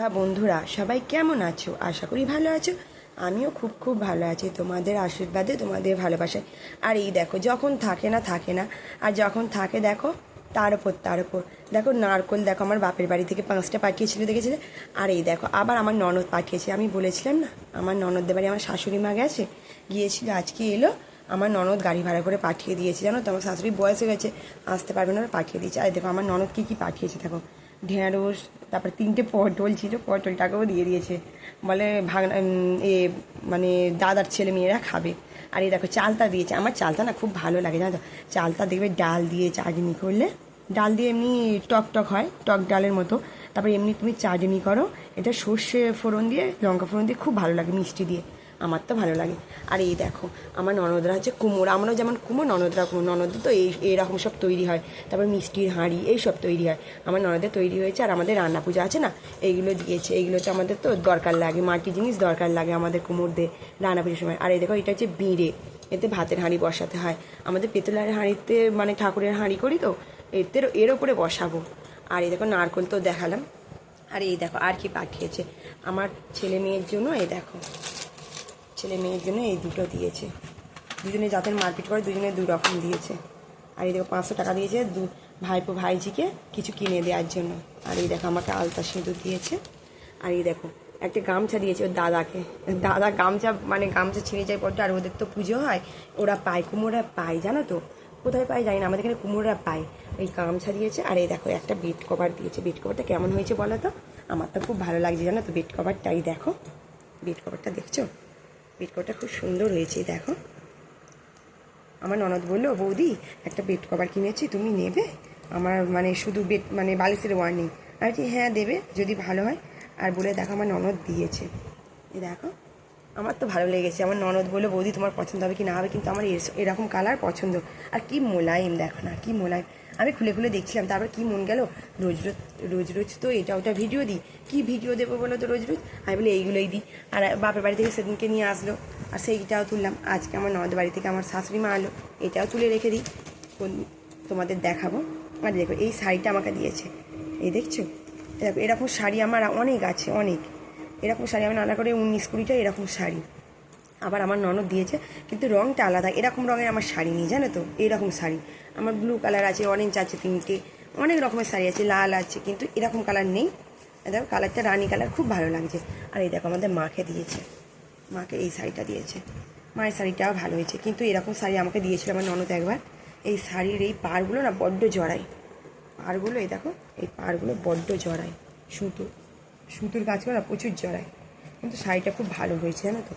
হ্যাঁ বন্ধুরা, সবাই কেমন আছো? আশা করি ভালো আছো। আমিও খুব খুব ভালো আছি তোমাদের আশীর্বাদে, তোমাদের ভালোবাসায়। আর এই দেখো, যখন থাকে না থাকে না। আর যখন থাকে, দেখো, তার ওপর তার ওপর দেখো, নারকোল, দেখো, আমার বাপের বাড়ি থেকে পাঁচটা পাঠিয়েছিল, দেখেছিলে? আর এই দেখো, আবার আমার ননদ পাঠিয়েছে। আমি বলেছিলাম না, আমার ননদদের বাড়ি আমার শাশুড়ি মা গেছে, গিয়েছিল, আজকে এলো, আমার ননদ গাড়ি ভাড়া করে পাঠিয়ে দিয়েছে। জানো তো, আমার শাশুড়ি বয়স হয়ে গেছে, আসতে পারবে না পাঠিয়ে দিয়েছে। আর দেখো, আমার ননদ কী কী পাঠিয়েছে, দেখো? ঢেঁড়স তারপরে তিনটে পটল ছিল, পটলটাকেও দিয়ে দিয়েছে। বলে ভাগনা এ মানে দাদার ছেলে মেয়েরা খাবে। আর এই দেখো চালতা দিয়েছে। আমার চালতা না খুব ভালো লাগে, জানো চালতা দেখবে ডাল দিয়ে চাটনি করলে, ডাল দিয়ে এমনি টক টক হয়, টক ডালের মতো। তারপরে এমনি তুমি চাটনি করো, এটা সর্ষে ফোড়ন দিয়ে, লঙ্কা ফোড়ন দিয়ে খুব ভালো লাগে মিষ্টি দিয়ে। আমার তো ভালো লাগে। আর এই দেখো, আমার ননদরা হচ্ছে কুমোর, আমরাও যেমন কুমোর ননদরা কুমোর ননদ তো এই এইরকম সব তৈরি হয়। তারপর মিষ্টির হাঁড়ি, এই সব তৈরি হয়। আমার ননদের তৈরি হয়েছে আর আমাদের রান্না পূজা আছে না, এইগুলো দিয়েছে। এইগুলো তো আমাদের তো দরকার লাগে মাটি জিনিস দরকার লাগে আমাদের কুমোরদের রান্না পুজোর সময়। আর এই দেখো, এটা হচ্ছে বিড়ে, এতে ভাতের হাঁড়ি বসাতে হয়। আমাদের পেতলের হাঁড়িতে মানে ঠাকুরের হাঁড়ি করি তো, এতে এর ওপরে বসাবো। আর এই দেখো, নারকল তো দেখালাম। আর এই দেখো, আর কি পাঠিয়েছে। আমার ছেলে মেয়ের জন্য এই দেখো। ছেলে মেয়ের জন্য এই দুটো দিয়েছে। দুজনে যাদের মারপিট করে, দুজনে দু রকম দিয়েছে। আর এই দেখো পাঁচশো টাকা দিয়েছে দু ভাইপো ভাইজিকে কিছু কিনে দেওয়ার জন্য। আর এই দেখো আমাকে আলতা সিঁদুর দিয়েছে। আর এই দেখো একটা গামছা দিয়েছে ওর দাদাকে। দাদা গামছা মানে গামছা ছিঁড়ে যায় পড়তো আর ওদের তো পুজো হয়। ওরা পায় কুমোরা পায়, জানো তো? কোথায় পায় জানি না, আমাদের এখানে কুমোররা পায়। এই গামছা দিয়েছে, আর এই দেখো একটা বেড কভার দিয়েছে। বেড কভারটা কেমন হয়েছে বলো তো? আমার তো খুব ভালো লাগছে, জানো তো? বেড কভারটাই দেখো। বেড কভারটা দেখছ? বেড কভারটা খুব সুন্দর হয়েছে, দেখো। আমার ননদ বলল, বৌদি, একটা বেড কভার কিনেছি, তুমি নেবে? আমার মানে শুধু বেড মানে বালিশের ওয়ার্নিং আর কি হ্যাঁ দেবে, যদি ভালো হয়। আর বলে, দেখো, আমার ননদ দিয়েছে। এই দেখো, আমার তো ভালো লেগেছে। আমার ননদ বলল, বৌদি, তোমার পছন্দ হবে কি না হবে? কিন্তু আমার এর- এরকম কালার পছন্দ। আর কি মোলায়েম, দেখো না, কি মোলায়েম। আমি খুলে খুলে দেখছিলাম, তারপর কি মন গেল? রোজ রোজ রোজ রোজ তো এটা ওটা ভিডিও দিই। কি ভিডিও দেবো বলো তো রোজ রোজ? আমি বলি এইগুলোই দিই। আর বাপের বাড়ি থেকে সেদিনকে নিয়ে আসলো। আর সেইটাও তুললাম। আজকে আমার ননদ বাড়ি থেকে আমার শাশুড়ি মা আলো এটাও তুলে রেখে দিই। তোমাদের দেখাবো। আর দেখো, এই শাড়িটা আমাকে দিয়েছে। এই দেখছ? দেখো এরকম শাড়ি আমার অনেক আছে, অনেক। এরকম শাড়ি আমি নানা করে উনিশ কুড়িটা এরকম শাড়ি। আবার আমার ননদ দিয়েছে, কিন্তু রঙটা আলাদা। এরকম রঙের আমার শাড়ি নেই, জানো তো? এরকম শাড়ি। আমার ব্লু কালার আছে অরেঞ্জ আছে তিনটে, অনেক রকমের শাড়ি আছে, লাল আছে, কিন্তু এরকম কালার নেই। দেখো কালারটা রানি কালার খুব ভালো লাগছে। আর এই দেখো, আমাদের মাকে দিয়েছে। মাকে এই শাড়িটা দিয়েছে। মায়ের শাড়িটাও ভালো হয়েছে, কিন্তু এরকম শাড়ি আমাকে দিয়েছিল আমার ননদ একবার। এই শাড়ির এই পাড়গুলো না বড্ড জড়ায়। পাড়গুলো, এই দেখো, এই পাড়গুলো বড্ড জড়ায়। সুতো, সুতোর কাজগুলো না প্রচুর জড়ায়। কিন্তু শাড়িটা খুব ভালো হয়েছে, জানো তো?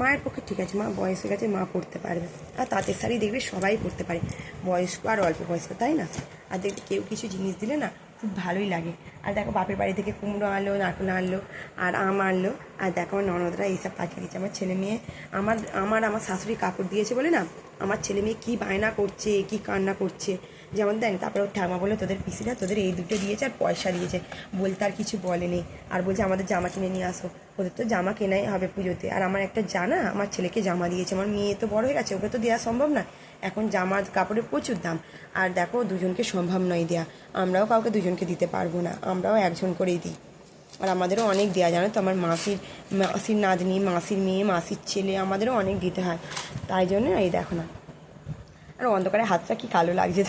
মায়ের পক্ষে ঠিক আছে, মা বয়স হয়ে গেছে মা পড়তে পারবে। আর তাঁতের শাড়ি দেখবে সবাই পড়তে পারে। বয়স্ক আর অল্প বয়স্ক, তাই না? আর দেখবে কেউ কিছু জিনিস দিলে না খুব ভালোই লাগে। আর দেখো বাপের বাড়ি থেকে কুমড়ো আনলো, নারকুল আনলো, আর আম আনলো, আর দেখো আমার ননদরা এইসব পাঠিয়ে দিচ্ছে আমার ছেলে মেয়ে, আমার আমার আমার শাশুড়ি কাপড় দিয়েছে বলে না আমার ছেলে মেয়ে কী বায়না করছে, কী কান্না করছে, যেমন দেন তারপরে ওর ঠামা বলে তোদের পিসিরা তোদের এই দুটো দিয়েছে আর পয়সা দিয়েছে। বলতে আর কিছু বলেনি আর বলছে, আমাদের জামা কিনে নিয়ে আসো। ওদের তো জামা কেনাই হবে পুজোতে। আর আমার একটা জানা আমার ছেলেকে জামা দিয়েছে। আমার মেয়ে তো বড় হয়ে গেছে, ওকে তো দেওয়া সম্ভব না। এখন জামার কাপড়ের প্রচুর দাম। আর দেখো, দুজনকে সম্ভব নয় দেওয়া আমরাও কাউকে দুজনকে দিতে পারব না। আমরাও একজন করেই দিই। আর আমাদেরও অনেক দেওয়া জানো তো? আমার মাসির মাসির নাতনি, মাসির মেয়ে, মাসির ছেলে, আমাদেরও অনেক দিতে হয়। তাই জন্য এই দেখো না। আর অন্ধকারে হাতটা কি কালো লাগছে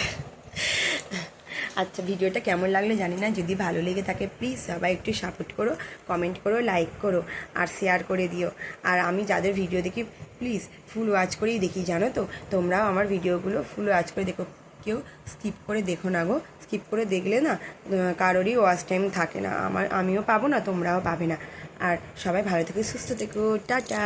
আচ্ছা ভিডিওটা কেমন লাগল জানি না। যদি ভালো লেগে থাকে প্লিজ সবাই একটু সাপোর্ট করো কমেন্ট করো লাইক করো, আর শেয়ার করে দিও। আর আমি যাদের ভিডিও দেখি প্লিজ ফুল ওয়াচ করেই দেখি, জানো তো? তোমরাও আমার ভিডিওগুলো ফুল ওয়াচ করে দেখো। কেউ স্কিপ করে দেখো না গো। স্কিপ করে দেখলে না কারোরই ওয়াশ টাইম থাকে না। আমার, আমিও পাবো না, তোমরাও পাবে না। আর সবাই ভালো থেকে, সুস্থ থেকো। টাটা।